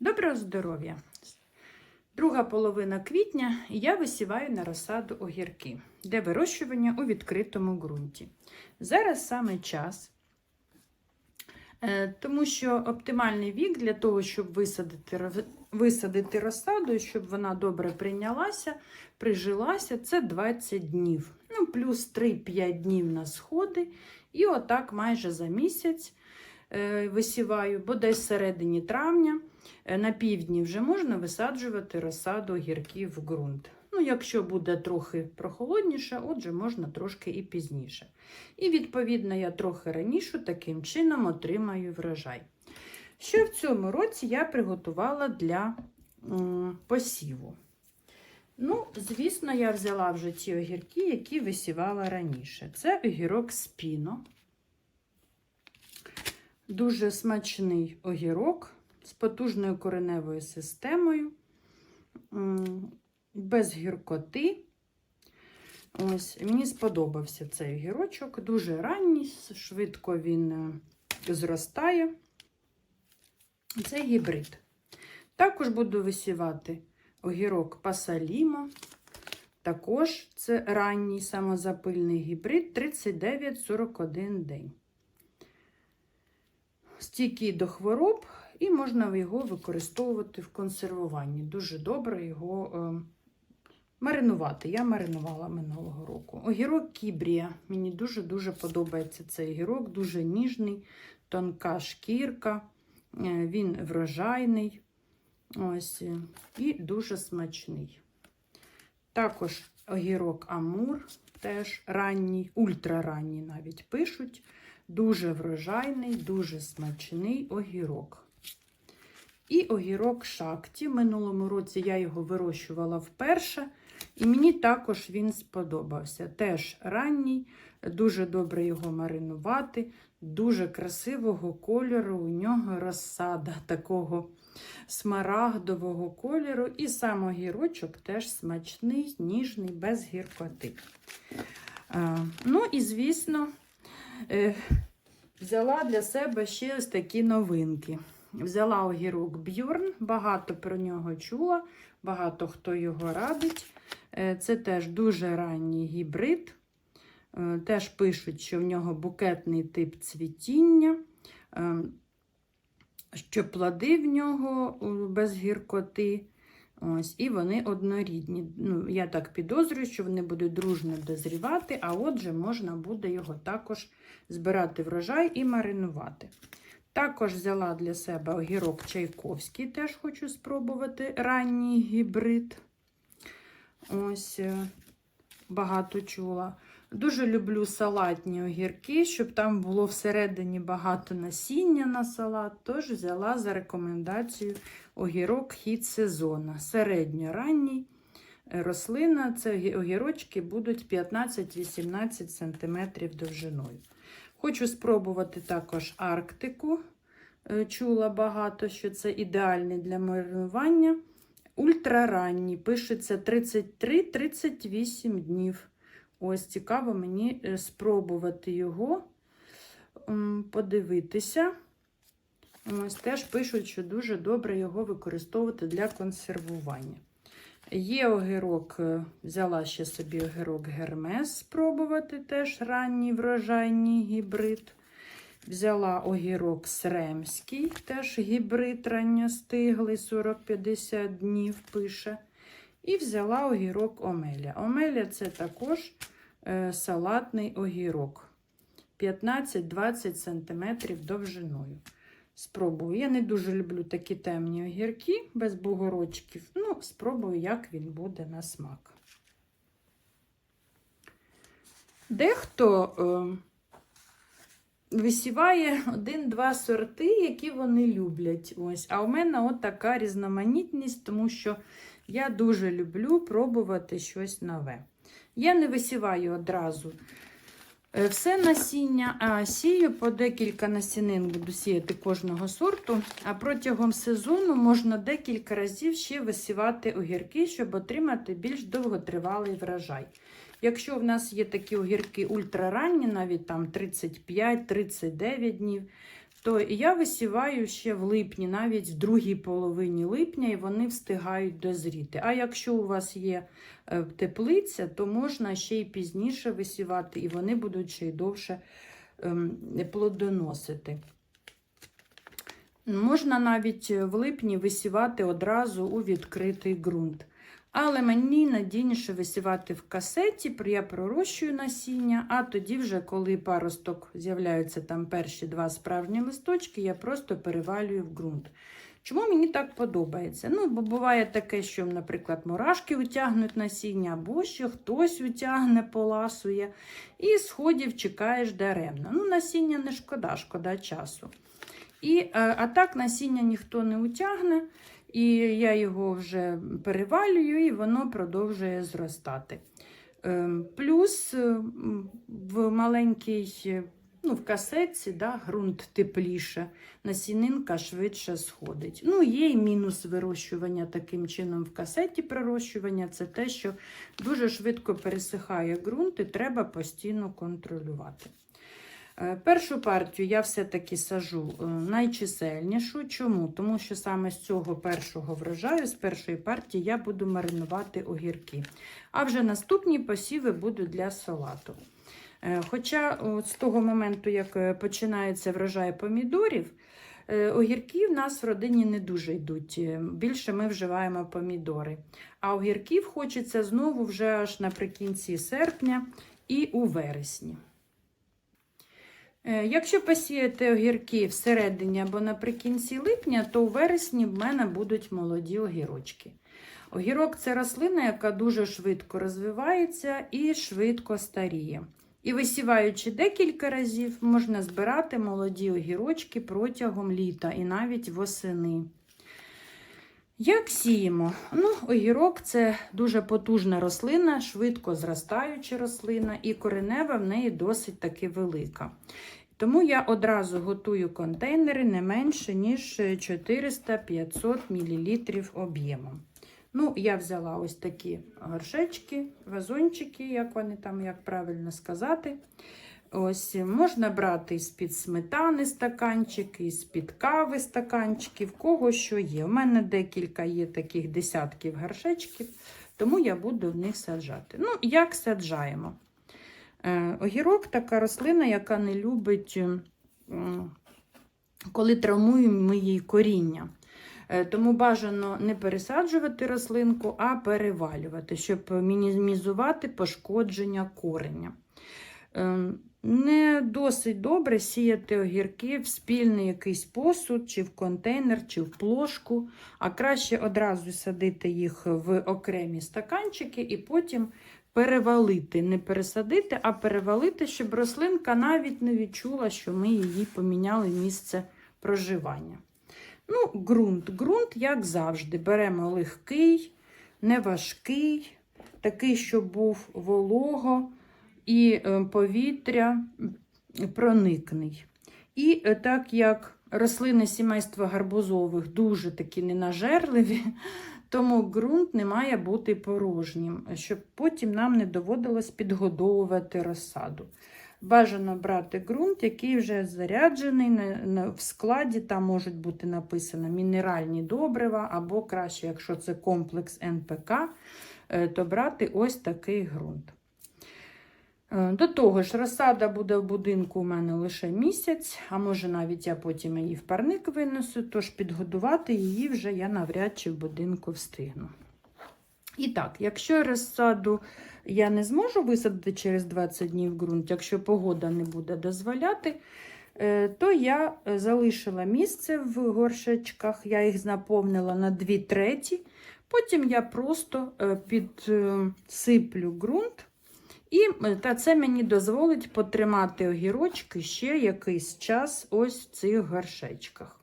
Доброго здоров'я! Друга половина квітня і я висіваю на розсаду огірки для вирощування у відкритому ґрунті. Зараз саме час, е, тому що оптимальний вік для того, щоб висадити, висадити розсаду, і щоб вона добре прийнялася, прижилася, це 20 днів. Ну, плюс 3-5 днів на сходи. І отак майже за місяць висіваю, бо десь середині травня. Е, На півдні вже можна висаджувати розсаду огірків в ґрунт. Ну, якщо буде трохи прохолодніше, отже, можна трошки і пізніше. І, відповідно, я трохи раніше таким чином отримаю врожай. Що в цьому році я приготувала для посіву? Ну, звісно, я взяла вже ті огірки, які висівала раніше. Це огірок спіно. Дуже смачний огірок з потужною кореневою системою, без гіркоти. Ось, мені сподобався цей огірочок. Дуже ранній, швидко він е, зростає. Це гібрид. Також буду висівати огірок пасалімо. Також це ранній самозапильний гібрид 39-41 день. Стійкий до хвороб, і можна його використовувати в консервуванні. Дуже добре його е, маринувати. Я маринувала минулого року. Огірок кібрія. Мені дуже-дуже подобається цей огірок, дуже ніжний, тонка шкірка, е, він врожайний. Ось, е, і дуже смачний. Також огірок Амур, теж ранній, ультраранній навіть пишуть. Дуже врожайний, дуже смачний огірок. І огірок шакті. Минулому році я його вирощувала вперше, і мені також він сподобався. Теж ранній, дуже добре його маринувати, дуже красивого кольору. У нього розсада такого смарагдового кольору. І сам огірочок теж смачний, ніжний, без гіркоти. Ну і, звісно, е, взяла для себе ще ось такі новинки. Взяла огірок Бьорн, багато про нього чула, багато хто його радить. Е, Це теж дуже ранній гібрид. Е, Теж пишуть, що в нього букетний тип цвітіння, е, що плоди в нього без гіркоти. Ось, І вони однорідні. Ну, Я так підозрюю, що вони будуть дружно дозрівати, а отже, можна буде його також збирати врожай і маринувати. Також взяла для себе огірок Чайковський, теж хочу спробувати ранній гібрид. Ось, е, багато чула. Дуже люблю салатні огірки, щоб там було всередині багато насіння на салат. Тож взяла за рекомендацією огірок хід сезону. Середньоранній е, рослина. Це огірочки будуть 15-18 см довжиною. Хочу спробувати також Арктику. Е, Чула багато, що це ідеальний для маринування. Ультраранній, пишеться 33-38 днів. Ось цікаво мені е, спробувати його, подивитися. Ось теж пишуть, що дуже добре його використовувати для консервування. Є огірок, е, взяла ще собі огірок Гермес спробувати, теж ранній врожайній гібрид. Взяла огірок Сремський, теж гібрид ранньостиглий, 40-50 днів пише. І взяла огірок Омеля. Омеля це також е, салатний огірок. 15-20 см довжиною. Спробую. Я не дуже люблю такі темні огірки без бугорочків. Ну, спробую, як він буде на смак. Дехто е, висіває один-два сорти, які вони люблять. Ось. А у мене от така різноманітність, тому що я дуже люблю пробувати щось нове. Я не висіваю одразу е, все насіння, а сію по декілька насінин буду сіяти кожного сорту. А протягом сезону можна декілька разів ще висівати огірки, щоб отримати більш довготривалий врожай. Якщо в нас є такі огірки ультраранні, навіть там 35-39 днів, то я висіваю ще в липні, навіть в другій половині липня, і вони встигають дозріти. А якщо у вас є е, теплиця, то можна ще й пізніше висівати, і вони будуть ще й довше ем, плодоносити. Можна навіть в липні висівати одразу у відкритий ґрунт. Але мені надійніше висівати в касеті, я пророщую насіння, а тоді, вже, коли паросток з'являються там перші два справжні листочки, я просто перевалюю в ґрунт. Чому мені так подобається? Ну, бо буває таке, що, наприклад, мурашки утягнуть насіння, або ще хтось утягне, поласує, і сходів чекаєш даремно. Ну, насіння не шкода, шкода часу. І, е, а так насіння ніхто не утягне, і я його вже перевалюю, і воно продовжує зростати. Ем, Плюс е, в маленькій, ну, в касетці да, ґрунт тепліше, насінинка швидше сходить. Ну, є і мінус вирощування таким чином в касеті пророщування це те, що дуже швидко пересихає ґрунт і треба постійно контролювати. Е, Першу партію я все-таки сажу е, найчисельнішу. Чому? Тому що саме з цього першого врожаю, з першої партії, я буду маринувати огірки. А вже наступні посіви будуть для салату. Е, Хоча от з того моменту, як починається врожай помідорів, огірки в нас в родині не дуже йдуть. Більше ми вживаємо помідори. А огірків хочеться знову вже аж наприкінці серпня і у вересні. Е, Якщо посіяти огірки всередині або наприкінці липня, то у вересні в мене будуть молоді огірочки. Огірок це рослина, яка дуже швидко розвивається і швидко старіє. І висіваючи декілька разів, можна збирати молоді огірочки протягом літа і навіть восени. Як сіємо? Ну, огірок це дуже потужна рослина, швидко зростаюча рослина, і коренева в неї досить таки велика. Тому я одразу готую контейнери не менше, ніж 400-500 мл об'ємом. Ну, я взяла ось такі горшечки, вазончики, як вони там, як правильно сказати. Ось можна брати з-під сметани стаканчики, з-під кави стаканчики, в кого що є. У мене декілька є таких десятків горшечків, тому я буду в них саджати. Ну, як саджаємо? Е, Огірок така рослина, яка не любить, коли травмуємо її коріння. Е, Тому бажано не пересаджувати рослинку, а перевалювати, щоб мінімізувати пошкодження кореня. Е, Не досить добре сіяти огірки в спільний якийсь посуд, чи в контейнер, чи в плошку, а краще одразу садити їх в окремі стаканчики і потім перевалити. Не пересадити, а перевалити, щоб рослинка навіть не відчула, що ми її поміняли місце проживання. Ну, ґрунт. Ґрунт, як завжди, беремо легкий, неважкий, такий, щоб був волого і е, повітря проникний. І е, так як рослини сімейства гарбузових дуже такі ненажерливі, тому ґрунт не має бути порожнім, щоб потім нам не доводилось підгодовувати розсаду. Бажано брати ґрунт, який вже заряджений в складі, там можуть бути написано мінеральні добрива, або краще, якщо це комплекс НПК, е, то брати ось такий ґрунт. Е, До того ж, розсада буде в будинку у мене лише місяць, а може навіть я потім її в парник винесу, тож підгодувати її вже я навряд чи в будинку встигну. І так, якщо розсаду я не зможу висадити через 20 днів ґрунт, якщо погода не буде дозволяти, е, то я е, залишила місце в горшечках, я їх наповнила на 2 треті. Потім я просто підсиплю ґрунт. І е, це мені дозволить потримати огірочки ще якийсь час ось в цих горшечках.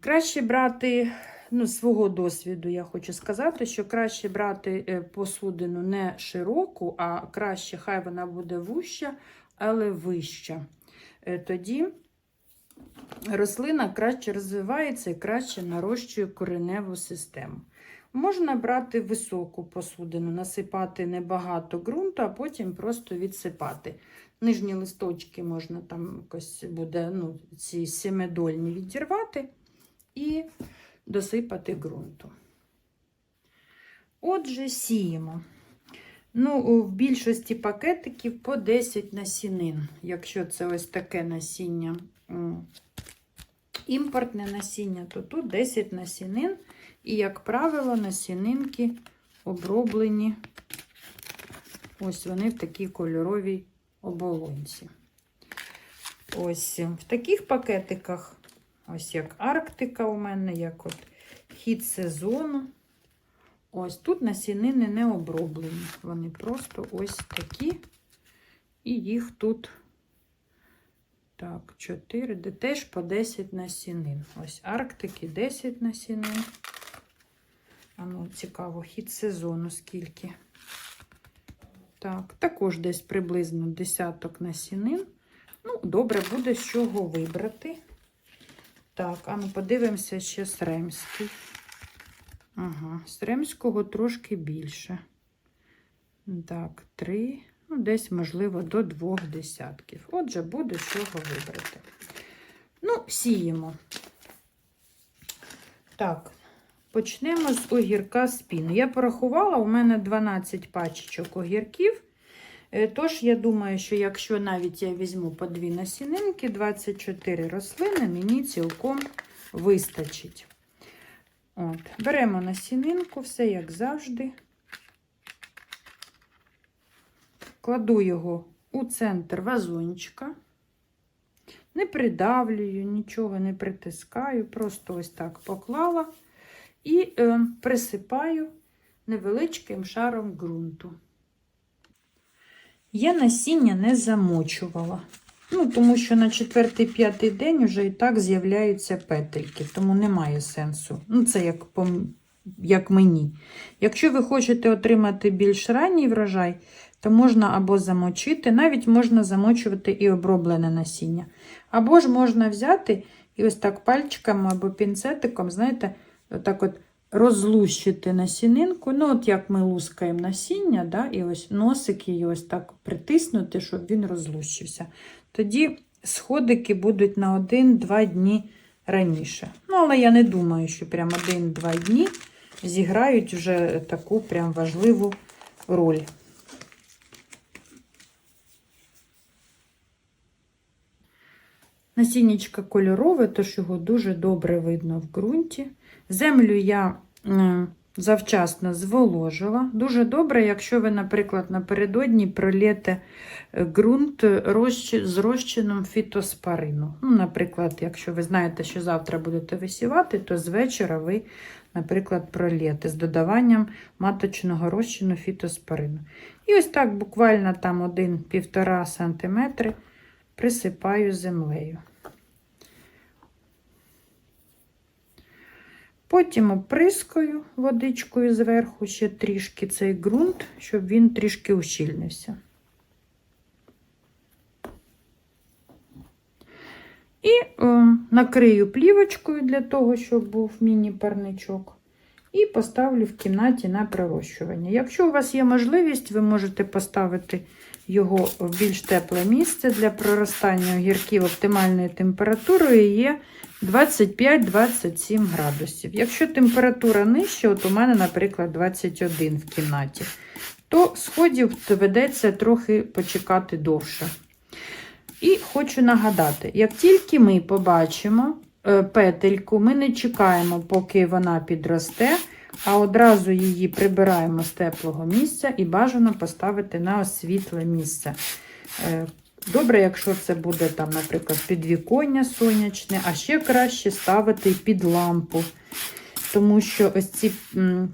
Краще брати, ну, свого досвіду я хочу сказати, що краще брати е, посудину не широку, а краще, хай вона буде вуща, але вища. Е, Тоді рослина краще розвивається і краще нарощує кореневу систему. Можна брати високу посудину, насипати небагато ґрунту, а потім просто відсипати. Нижні листочки можна там якось буде ну, ці семидольні відірвати і досипати ґрунту. Отже, сіємо. Ну, в більшості пакетиків по 10 насінин. Якщо це ось таке насіння, імпортне насіння, то тут 10 насінин. І, як правило, насінинки оброблені. Ось вони в такій кольоровій оболонці. Ось в таких пакетиках, ось як Арктика у мене, як от хід сезону. Ось тут насінини не оброблені. Вони просто ось такі. І їх тут, так, 4, де теж по 10 насінин. Ось Арктики 10 насінин. А ну, цікаво, хід сезону скільки. Так, також десь приблизно десяток насінин. Ну, добре, буде з чого вибрати. Так, а ну подивимося ще Сремський. Ага, Сремського трошки більше. Так, три, ну, десь, можливо, до двох десятків. Отже, буде з чого вибрати. Ну, сіємо. Так, почнемо з огірка спіну. Я порахувала, у мене 12 пачечок огірків. Е, Тож, я думаю, що якщо навіть я візьму по дві насінинки, 24 рослини, мені цілком вистачить. От. Беремо насінинку, все як завжди. Кладу його у центр вазончика. Не придавлюю, нічого не притискаю, просто ось так поклала і е, присипаю невеличким шаром ґрунту. Я насіння не замочувала. Ну, тому що на четвертий-п'ятий день вже і так з'являються петельки, тому немає сенсу. Ну, це як, як мені. Якщо ви хочете отримати більш ранній врожай, то можна або замочити, навіть можна замочувати і оброблене насіння. Або ж можна взяти і ось так пальчиком або пінцетиком, знаєте, отак от розлущити насінинку. Ну, от як ми лускаємо насіння, да, і ось носик її ось так притиснути, щоб він розлущився. Тоді сходики будуть на 1-2 дні раніше. Ну, але я не думаю, що прям 1-2 дні зіграють вже таку прям важливу роль. Насіннячка кольорове, тож його дуже добре видно в ґрунті. Землю я е, завчасно зволожила. Дуже добре, якщо ви, наприклад, напередодні пролєте е, ґрунт з розчином фітоспарину. Ну, наприклад, якщо ви знаєте, що завтра будете висівати, то з вечора ви, наприклад, пролєте з додаванням маточного розчину фітоспарину. І ось так буквально там 1-1,5 см присипаю землею. Потім оприскую водичкою зверху ще трішки цей ґрунт, щоб він трішки ущільнився. І о, накрию плівочкою для того, щоб був міні-парничок. І поставлю в кімнаті на пророщування. Якщо у вас є можливість, ви можете поставити його в більш тепле місце для проростання огірків оптимальною температурою є 25-27 градусів. Якщо температура нижча, от у мене, наприклад, 21 в кімнаті, то сходів доведеться трохи почекати довше. І хочу нагадати: як тільки ми побачимо петельку, ми не чекаємо, поки вона підросте, а одразу її прибираємо з теплого місця і бажано поставити на освітле місце. Е, Добре, якщо це буде, там, наприклад, підвіконня сонячне, а ще краще ставити під лампу. Тому що ось ці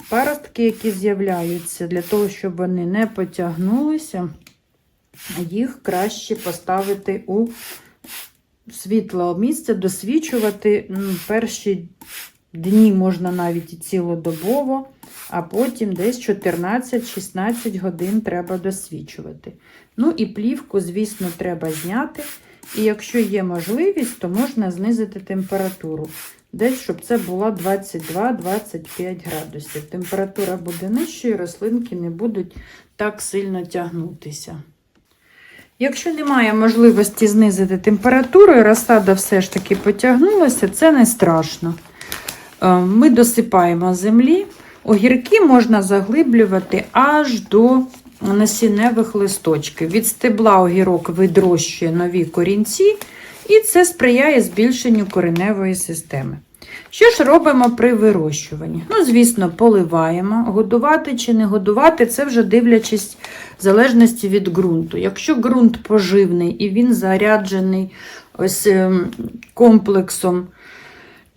паростки, які з'являються, для того, щоб вони не потягнулися, їх краще поставити у світле місце, досвічувати м, перші дні можна навіть і цілодобово, а потім десь 14-16 годин треба досвічувати. Ну і плівку, звісно, треба зняти і якщо є можливість, то можна знизити температуру. Десь, щоб це була 22-25 градусів. Температура буде нижчою, рослинки не будуть так сильно тягнутися. Якщо немає можливості знизити температуру, і розсада все ж таки потягнулася, це не страшно. Е, Ми досипаємо землі. Огірки можна заглиблювати аж до насінневих листочків. Від стебла огірок видрощує нові корінці, і це сприяє збільшенню кореневої системи. Що ж робимо при вирощуванні? Ну, звісно, поливаємо. Годувати чи не годувати, це вже дивлячись в залежності від ґрунту. Якщо ґрунт поживний і він заряджений ось ем, комплексом,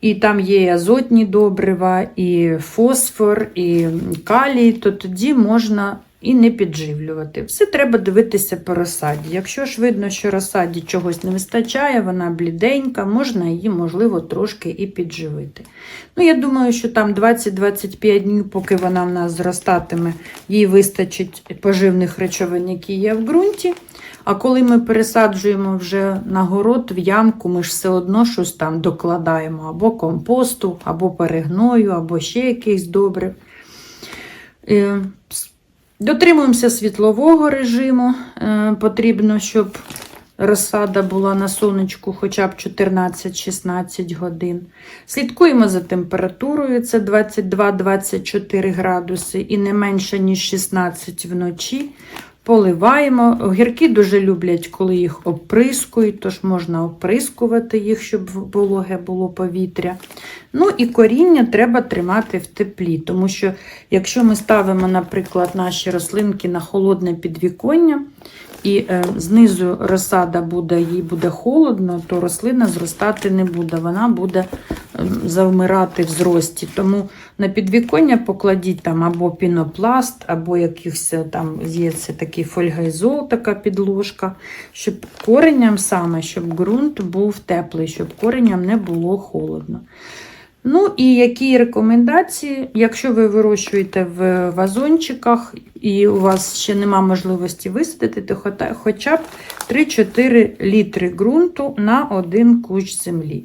і там є азотні добрива, і фосфор, і калій, то тоді можна і не підживлювати. Все треба дивитися по розсаді. Якщо ж видно, що розсаді чогось не вистачає, вона бліденька, можна її, можливо, трошки і підживити. Ну, я думаю, що там 20-25 днів, поки вона в нас зростатиме, їй вистачить поживних речовин, які є в ґрунті. А коли ми пересаджуємо вже на город в ямку, ми ж все одно щось там докладаємо або компосту, або перегною, або ще якихось добрив. Дотримуємося світлового режиму. Е, Потрібно, щоб розсада була на сонечку хоча б 14-16 годин. Слідкуємо за температурою, це 22-24 градуси і не менше, ніж 16 вночі. Поливаємо. Огірки дуже люблять, коли їх оприскують, тож можна оприскувати їх, щоб вологе було повітря. Ну і коріння треба тримати в теплі, тому що якщо ми ставимо, наприклад, наші рослинки на холодне підвіконня, і е, знизу розсада буде, їй буде холодно, то рослина зростати не буде, вона буде ем, завмирати в зрості. Тому на підвіконня покладіть там або пінопласт, або якихось е, там є це такий фольгайзол, така підложка, щоб коренням саме, щоб ґрунт був теплий, щоб кореням не було холодно. Ну і які рекомендації, якщо ви вирощуєте в вазончиках і у вас ще нема можливості висадити, то хоча б 3-4 літри ґрунту на один кущ землі.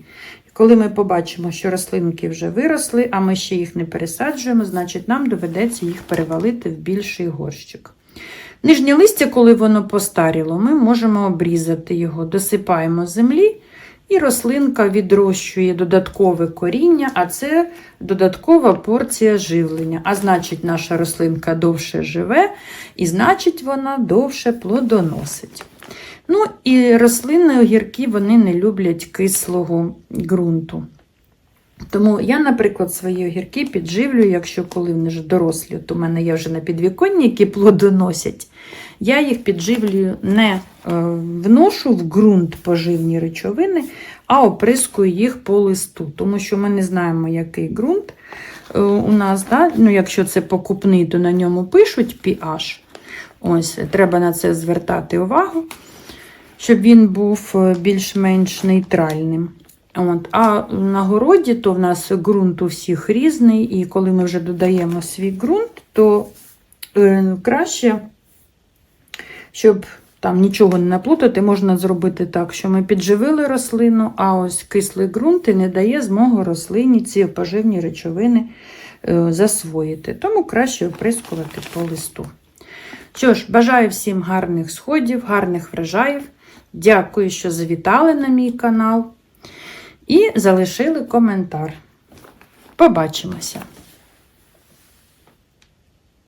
Коли ми побачимо, що рослинки вже виросли, а ми ще їх не пересаджуємо, значить нам доведеться їх перевалити в більший горщик. Нижнє листя, коли воно постаріло, ми можемо обрізати його, досипаємо землі, і рослинка відрощує додаткове коріння, а це додаткова порція живлення. А значить, наша рослинка довше живе, і значить, вона довше плодоносить. Ну і рослинні огірки вони не люблять кислого ґрунту. Тому я, наприклад, свої огірки підживлюю, якщо коли вони вже дорослі, то в мене є вже на підвіконні, які плодоносять. Я їх підживлюю не е, вношу в ґрунт поживні речовини, а оприскую їх по листу. Тому що ми не знаємо, який ґрунт е, у нас. Да? Ну, якщо це покупний, то на ньому пишуть pH. Ось, треба на це звертати увагу, щоб він був е, більш-менш нейтральним. От. А на городі то в нас ґрунт у всіх різний, і коли ми вже додаємо свій ґрунт, то е, краще, щоб там нічого не наплутати, можна зробити так, що ми підживили рослину, а ось кислий ґрунт і не дає змогу рослині ці поживні речовини е, засвоїти. Тому краще оприскувати по листу. Що ж, бажаю всім гарних сходів, гарних врожаїв. Дякую, що завітали на мій канал і залишили коментар. Побачимося!